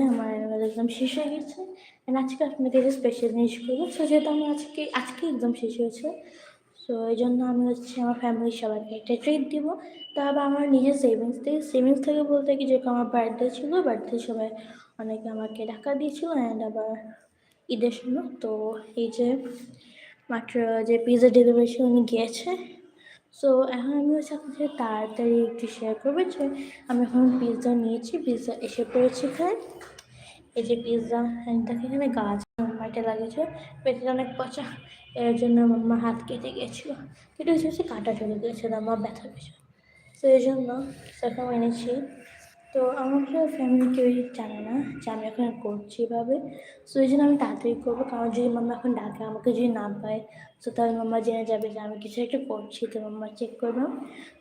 Finally আমার annual exam শেষ হয়ে গেছে। অ্যান্ড আজকে আপনাদের স্পেশাল জিনিস করব। সো যেহেতু আমি আজকে আজকে এক্সাম শেষ হয়েছে সো এই জন্য আমি হচ্ছে আমার ফ্যামিলির সবাইকে একটা ট্রিট দিব। তারপর আমার নিজের সেভিংস থেকে সেভিংস থেকে বলতে কি, যেহেতু আমার বার্থডে ছিল বার্থডে সবাই অনেকে আমাকে টাকা দিয়েছিল অ্যান্ড আবার ঈদের সময় তো এই যে, মাত্র যে পিৎজা ডেলিভারি উনি গিয়েছে। সো এখন আমি হচ্ছে আপনাদের তাড়াতাড়ি একটু শেয়ার করব যে আমি এখন পিৎজা নিয়েছি পিৎজা এসে পড়েছি এখানে। এই যে পিৎজা দেখে এখানে গাছ মাইটা লাগিয়েছে। পেটে অনেক পচা, এর জন্য আমার হাত কেটে গিয়েছিল কেটে হচ্ছে কাটা চলে গিয়েছিল আমার ব্যথা পেয়েছে তো এই জন্য, সেরকম এনেছি। তো আমার ফ্যামিলি কেউই জানে না যে আমি এখন করছি এভাবে। সো এই জন্য আমি তাড়াতাড়ি করব। কারণ যদি মাম্মা এখন ডাকে, আমাকে যদি না পায় তো তাহলে মাম্মা জেনে যাবে যে আমি কিছু একটা করছি। তো মাম্মা চেক করব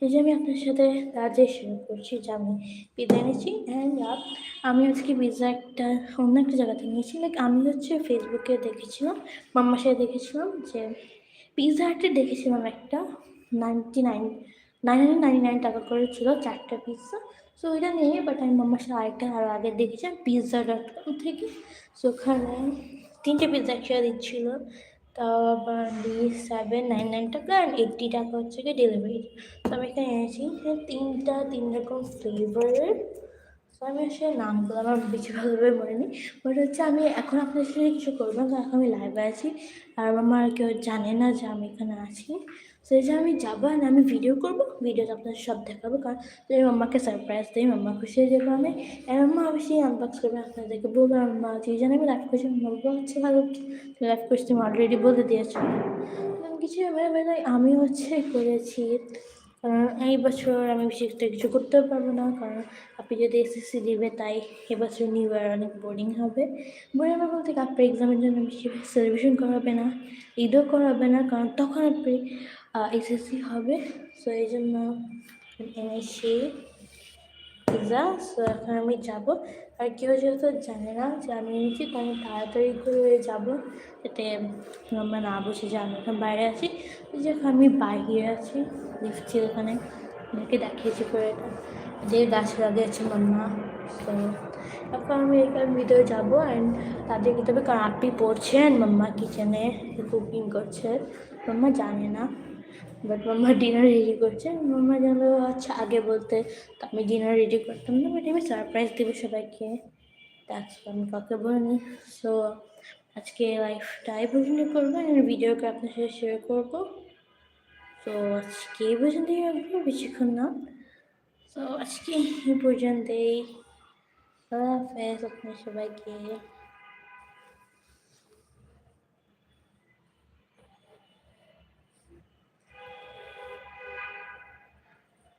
এই যে আমি আপনার সাথে তাড়াতাড়ি শেয়ার করছি যে আমি পিৎজা এনেছি অ্যান্ড আমি আজকে পিৎজা একটা অন্য একটা জায়গাতে নিয়েছি লাইক আমি হচ্ছে ফেসবুকে দেখেছিলাম মাম্মার সাথে দেখেছিলাম যে পিৎজা হাটে দেখেছিলাম একটা নাইনটি নাইন নাইন নাইন টাকা করে ছিল চারটে পিৎজা সো ওইটা নিয়ে বাট আমি মাম্মার সাথে আরেকটা আরও আগে দেখেছিলাম পিৎজা ডট কম থেকে। সো ওখানে তিনটে পিৎজা একসাথে দিচ্ছিল। তাও আবার ডি সেভেন নাইন নাইন টাকা আর এইটটি টাকা হচ্ছে কি ডেলিভারি তো আমি এখানে এনেছি তিনটা, তিন রকম ফ্লেভারের তো আমি আসলে নামগুলো আমার বেশি ভালোভাবে মনে নেই। বাট হচ্ছে আমি এখন আপনার সাথে কিছু করব না এখন আমি লাইভে আছি। আর আমার কেউ জানে না যে আমি এখানে আছি। এই যে আমি যাব আর আমি ভিডিও করব ভিডিওতে আপনাদের সব দেখাবো। কারণ যদি মাম্মাকে সারপ্রাইজ দিই মাম্মা খুশি হয়ে যাবে আমি। আর মাম্মা অবশ্যই আনবক্স করবে, আপনাদেরকে বলব, মাম্মা তুই জানি আমি লাইভ করছি মাম্মা হচ্ছে ভালো। লাইভ করছি তুমি অলরেডি বলে দিয়েছ। আমি কিছু আমি হচ্ছে করেছি, কারণ এই বছর আমি বেশি একটা কিছু করতেও পারব না, কারণ আপনি যদি এসএসসি দিবে, তাই এবছর নিউ ইয়ার অনেক বোরিং হবে। বোরিং হবে বলতে আপনার এক্সামের জন্য বেশি সেলিব্রেশন করা হবে না, ঈদও করা হবে না, কারণ তখন আপনি এসএসসি হবে। সো এই জন্য এনেছি পিৎজা সো এখন আমি যাব। আর কেউ যেহেতু জানে না যে আমি এনেছি, তো আমি তাড়াতাড়ি করে যাব যাতে আমরা না বসে যে আমি এখন বাইরে আছি। ওই যে এখন আমি বাইরে আছি, দেখছি ওখানে ওদেরকে দেখিয়েছি করে এটা। যে গাছ লাগিয়েছে মাম্মা, তো এখন আমি এখানে ভিতরে যাব। অ্যান্ড তাদের তবে কারণ আপনি পড়ছেন মাম্মা কিচেনে কুকিং করছে। মাম্মা জানে না। বাট মাম্মা ডিনার রেডি করছে। মাম্মা যেন আচ্ছা আগে বলতে আমি ডিনার রেডি করতাম না বাট আমি সারপ্রাইজ দেবো সবাইকে। তা আমি কাউকে বলিনি। সো আজকে লাইফটা এই পর্যন্ত করব আর ভিডিওকে আপনার সাথে শেয়ার করব। তো আজকে এই পর্যন্তই রাখব, বেশিক্ষণ না। তো আজকে এই পর্যন্তই। আল্লাহ হাফেজ আপনার সবাইকে।